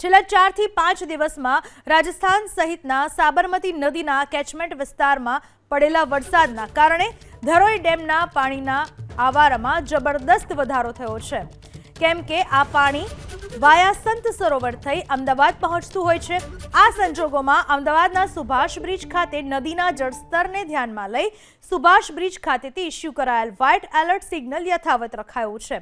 છેલ્લા ચારથી પાંચ દિવસમાં રાજસ્થાન સહિતના સાબરમતી નદીના કેચમેન્ટ વિસ્તારમાં પડેલા વરસાદના કારણે ધરોઈ ડેમના પાણીના આવારામાં જબરદસ્ત વધારો થયો છે. કેમ કે આ પાણી વાયા સંત સરોવર થઈ અમદાવાદ પહોંચતું હોય છે. આ સંજોગોમાં અમદાવાદના સુભાષ બ્રિજ ખાતે નદીના જળસ્તરને ધ્યાનમાં લઈ સુભાષ બ્રિજ ખાતેથી ઇસ્યુ કરાયેલ વ્હાઇટ એલર્ટ સિગ્નલ યથાવત રખાયું છે.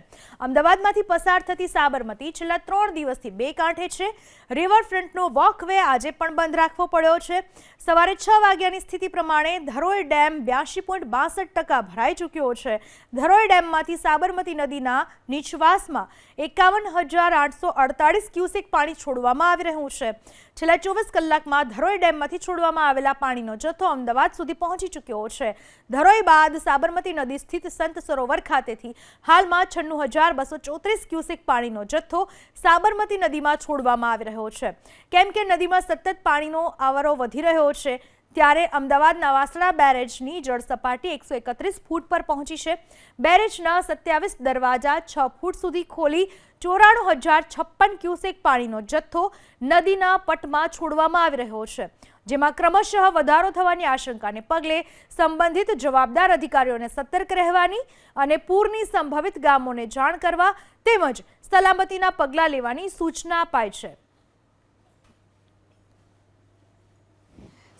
અમદાવાદમાંથી પસાર થતી સાબરમતી છેલ્લા ત્રણ દિવસથી બે કાંઠે છે. રિવરફ્રન્ટનો વોકવે આજે પણ બંધ રાખવો પડ્યો છે. સવારે છ વાગ્યાની સ્થિતિ પ્રમાણે ધરોઈ ડેમ બ્યાસી પોઈન્ટ બાસઠ ટકા ભરાઈ ચૂક્યો છે. ધરોઈ ડેમમાંથી સાબરમતી નદીના નીચવાસમાં એકાવન હજાર આઠસો અડતાળીસ ક્યુસેક પાણી છોડવામાં આવી રહ્યું છે. છેલ્લા ચોવીસ કલાકમાં ધરોઈ ડેમમાંથી છોડવામાં આવેલા પાણીનો જથ્થો અમદાવાદ સુધી પહોંચી ચૂક્યો છે. ધરોઈ બાદ સાબરમતી નદી સ્થિત સંત સરોવર ખાતેથી હાલમાં છન્નું હજાર બસો ચોત્રીસ ક્યુસેક પાણીનો જથ્થો સાબરમતી નદીમાં છોડવામાં આવી રહ્યો છે. કેમ કે નદીમાં સતત પાણીનો આવરો વધી રહ્યો છે ત્યારે અમદાવાદના વાસણા બેરેજની જળ સપાટી એકસો એકત્રીસ ફૂટ પર પહોંચી છે. બેરેજના સત્યાવીસ દરવાજા છ ફૂટ સુધી ખોલી ચોરાણું હજાર છપ્પન ક્યુસેક પાણીનો જથ્થો નદીના પટમાં છોડવામાં આવી રહ્યો છે. જેમાં ક્રમશઃ વધારો થવાની આશંકાને પગલે સંબંધિત જવાબદાર અધિકારીઓને સતર્ક રહેવાની અને પૂરની સંભવિત ગામોને જાણ કરવા તેમજ સલામતીના પગલાં લેવાની સૂચના અપાઈ છે.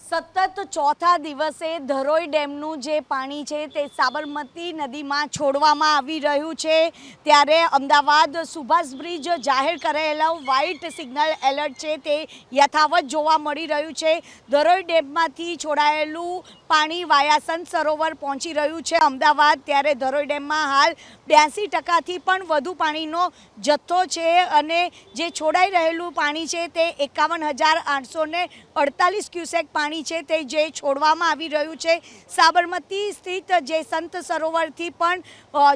સતત ચોથા દિવસે ધરોઈ ડેમનું જે પાણી છે તે સાબરમતી નદીમાં છોડવામાં આવી રહ્યું છે. ત્યારે અમદાવાદ સુભાષ બ્રિજ જાહેર કરેલો વ્હાઇટ સિગ્નલ એલર્ટ છે તે યથાવત જોવા મળી રહ્યું છે. ધરોઈ ડેમમાંથી છોડાયેલું પાણી વાયાસન સરોવર પહોંચી રહ્યું છે અમદાવાદ. ત્યારે ધરોઈ ડેમમાં હાલ બ્યાસી ટકાથી પણ વધુ પાણીનો જથ્થો છે અને જે છોડાઈ રહેલું પાણી છે તે એકાવન હજાર આઠસો અડતાલીસ ક્યુસેક પાણી છે તે જે છોડવામાં આવી રહ્યું છે. સાબરમતી સ્થિત જે સંત સરોવરથી પણ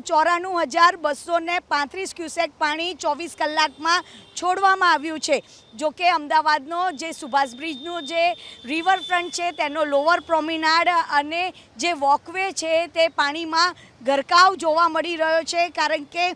ચોરાણું હજાર બસો પાંત્રીસ ક્યુસેક પાણી ચોવીસ કલાકમાં છોડવામાં આવ્યું છે. જો કે અમદાવાદનો જે સુભાષ બ્રિજનો જે રિવરફ્રન્ટ છે તેનો લોઅર પ્રોમિનાડ અને જે વોકવે છે તે પાણીમાં ગરકાવ જોવા મળી રહ્યો છે. કારણ કે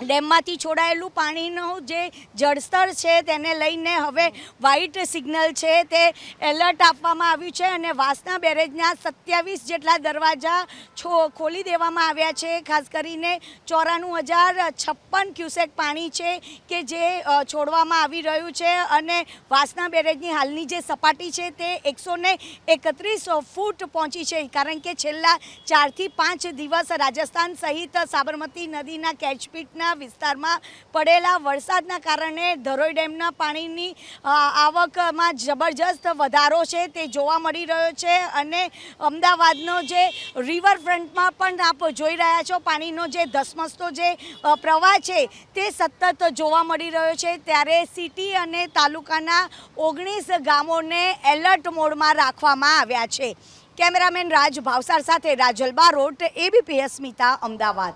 ડેમમાંથી છોડાયેલું પાણીનું જે જળસ્તર છે તેને લઈને હવે વ્હાઇટ સિગ્નલ છે તે એલર્ટ આપવામાં આવ્યું છે અને વાસના બેરેજના સત્યાવીસ જેટલા દરવાજા છો, ખોલી દેવામાં આવ્યા છે. ખાસ કરીને ચોરાણું હજાર છપ્પન ક્યુસેક પાણી છે કે જે છોડવામાં આવી રહ્યું છે અને વાસના બેરેજની હાલની જે સપાટી છે તે એકસો એકત્રીસ ફૂટ પહોંચી છે. કારણ કે છેલ્લા ચારથી પાંચ દિવસ રાજસ્થાન સહિત સાબરમતી નદીના કેચપીટના વિસ્તારમાં પડેલા વરસાદના કારણે ધરોઈ ડેમના પાણીની આવકમાં જબરજસ્ત વધારો છે તે જોવા મળી રહ્યો છે અને અમદાવાદનો જે રિવરફ્રન્ટમાં પણ આપ જોઈ રહ્યા છો પાણીનો જે ધસમસતો જે પ્રવાહ છે તે સતત જોવા મળી રહ્યો છે. ત્યારે સિટી અને તાલુકાના ઓગણીસ ગામોને એલર્ટ મોડમાં રાખવામાં આવ્યા છે. કેમેરામેન રાજ ભાવસાર સાથે રાજલ બારોટ એબીપીએસ સ્મિતા અમદાવાદ.